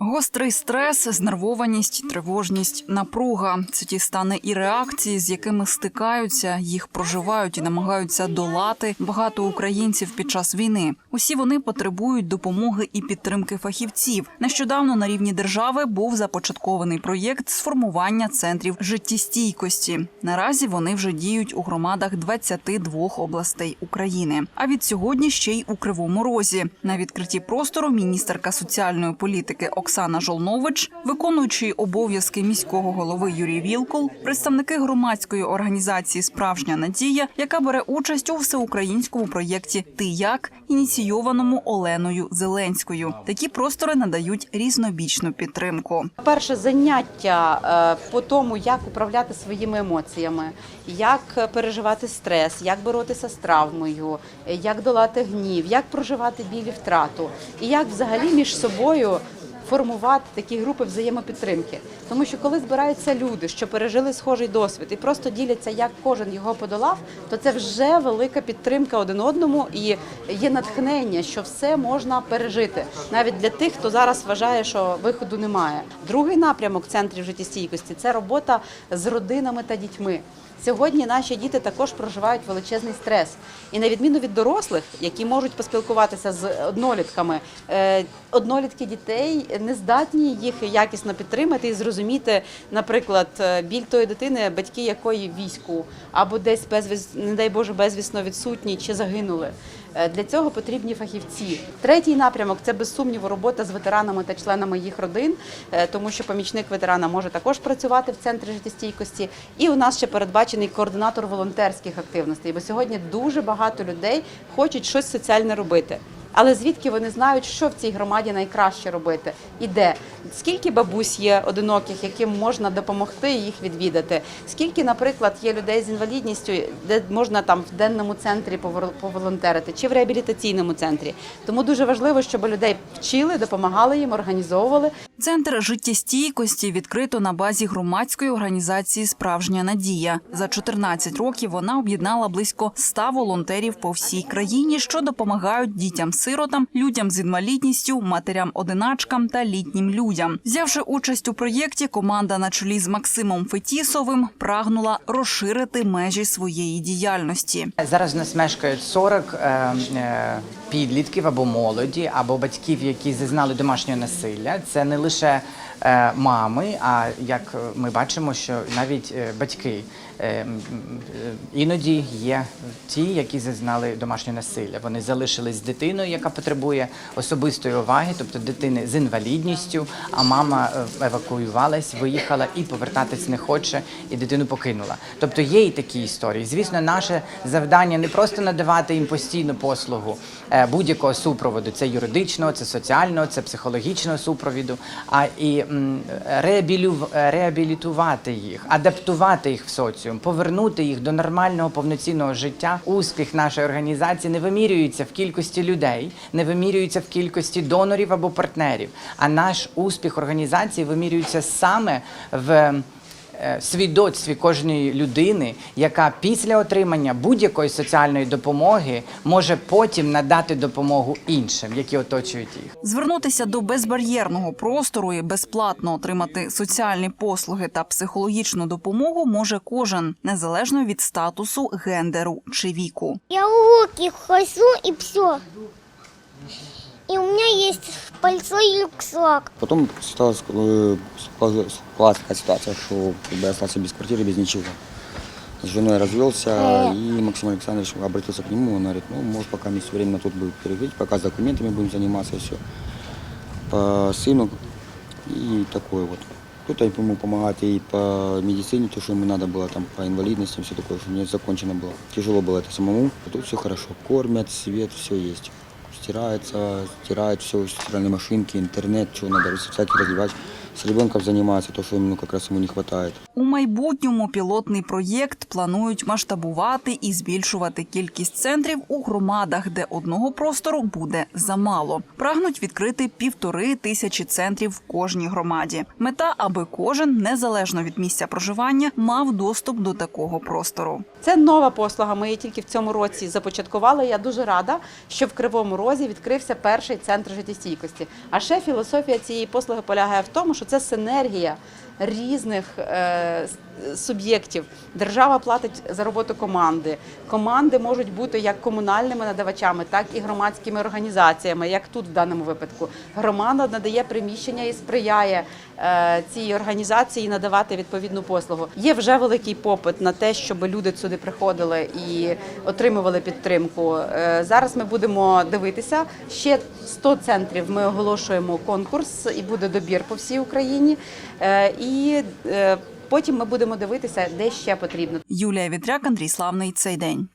Гострий стрес, знервованість, тривожність, напруга це ті стани і реакції, з якими стикаються, їх проживають і намагаються долати багато українців під час війни. Усі вони потребують допомоги і підтримки фахівців. Нещодавно на рівні держави був започаткований проєкт сформування центрів життєстійкості. Наразі вони вже діють у громадах 22 областей України. А від сьогодні ще й у Кривому Розі. На відкритті простору міністерка соціальної політики Оксана Жолнович, виконуючий обов'язки міського голови Юрій Вілкул, представники громадської організації Справжня надія, яка бере участь у всеукраїнському проєкті Ти як ініційованому Оленою Зеленською. Такі простори надають різнобічну підтримку. Перше заняття е, по тому, як управляти своїми емоціями, як переживати стрес, як боротися з травмою, як долати гнів, як проживати біль і втрату, і як взагалі між собою. Формувати такі групи взаємопідтримки, тому що коли збираються люди, що пережили схожий досвід, і просто діляться, як кожен його подолав, то це вже велика підтримка один одному і є натхнення, що все можна пережити, навіть для тих, хто зараз вважає, що виходу немає. Другий напрямок центрів життєстійкості це робота з родинами та дітьми. Сьогодні наші діти також проживають величезний стрес, і на відміну від дорослих, які можуть поспілкуватися з однолітками, е, однолітки дітей не здатні їх якісно підтримати і зрозуміти, наприклад, е, біль тої дитини, батьки якої війську, або десь безвіс, не дай Боже, безвісно відсутні чи загинули. Е, Для цього потрібні фахівці. Третій напрямок це без сумніву робота з ветеранами та членами їх родин, е, тому що помічник ветерана може також працювати в центрі життєстійкості. І у нас ще передбачений координатор волонтерських активностей, бо сьогодні дуже багато людей хочуть щось соціальне робити. Але звідки вони знають, що в цій громаді найкраще робити і де? Скільки бабусь є одиноких, яким можна допомогти їх відвідати? Скільки, наприклад, є людей з інвалідністю, де можна там в денному центрі поволонтерити чи в реабілітаційному центрі? Тому дуже важливо, щоб людей вчили, допомагали їм, організовували. Центр життєстійкості відкрито на базі громадської організації Справжня надія. За 14 років вона об'єднала близько 100 волонтерів по всій країні, що допомагають дітям-сиротам, людям з інвалідністю, матерям-одиначкам та літнім людям. Взявши участь у проєкті, команда на чолі з Максимом Фетісовим прагнула розширити межі своєї діяльності. Зараз нас мешкають 40 е, е, підлітків або молоді, або батьків, які зазнали домашнього насилля. Це не лише е, мами, а як ми бачимо, що навіть е, батьки. Е, м, е, Іноді є ті, які зазнали домашнього насилля. Вони залишились з дитиною, яка потребує особистої уваги, тобто дитини з інвалідністю, а мама е, евакуювалась, виїхала і повертатись не хоче, і дитину покинула. Тобто є і такі історії. Звісно, наше завдання не просто надавати їм постійну послугу е, будь-якого супроводу, це юридичного, це соціального, це психологічного супровіду, а і реабілітувати їх, адаптувати їх в соціум, повернути їх до нормального повноцінного життя. Успіх нашої організації не вимірюється в кількості людей, не вимірюється в кількості донорів або партнерів. А наш успіх організації вимірюється саме в свідоцтві кожної людини, яка після отримання будь-якої соціальної допомоги може потім надати допомогу іншим, які оточують їх. Звернутися до безбар'єрного простору і безплатно отримати соціальні послуги та психологічну допомогу може кожен, незалежно від статусу, гендеру чи віку. Я уроки хожу и все. И у меня есть пальто и рюкзак. Потом стала э, скла- складываться такая ситуация, что я остался без квартиры, без ничего. С женой развелся, и Максим Александрович обратился к нему, он говорит, ну, может, пока есть время тут будет пережить, пока с документами будем заниматься, и все. По сыну и такое вот. Кто-то ему помогает и по медицине, то, что ему надо было, там, по инвалидности, все такое, что не закончено было. Тяжело было это самому, а тут все хорошо. Кормят, свет, все есть. Стирается, стирают все, стиральные машинки, интернет, что надо, всякие развивать. С ребенком занимается, то, что ему как раз ему не хватает. У майбутньому пілотний проєкт планують масштабувати і збільшувати кількість центрів у громадах, де одного простору буде замало. Прагнуть відкрити півтори тисячі центрів в кожній громаді. Мета, аби кожен, незалежно від місця проживання, мав доступ до такого простору. Це нова послуга. Ми її тільки в цьому році започаткували. Я дуже рада, що в Кривому Розі відкрився перший центр життєстійкості. А ще філософія цієї послуги полягає в тому, що це синергія різних е, суб'єктів. Держава платить за роботу команди. Команди можуть бути як комунальними надавачами, так і громадськими організаціями, як тут в даному випадку. Громада надає приміщення і сприяє е, цій організації надавати відповідну послугу. Є вже великий попит на те, щоб люди сюди приходили і отримували підтримку. Е, Зараз ми будемо дивитися. Ще 100 центрів ми оголошуємо конкурс і буде добір по всій Україні. Е, І е, потім ми будемо дивитися, де ще потрібно. Юлія Вітряк, Андрій Славний. Цей день.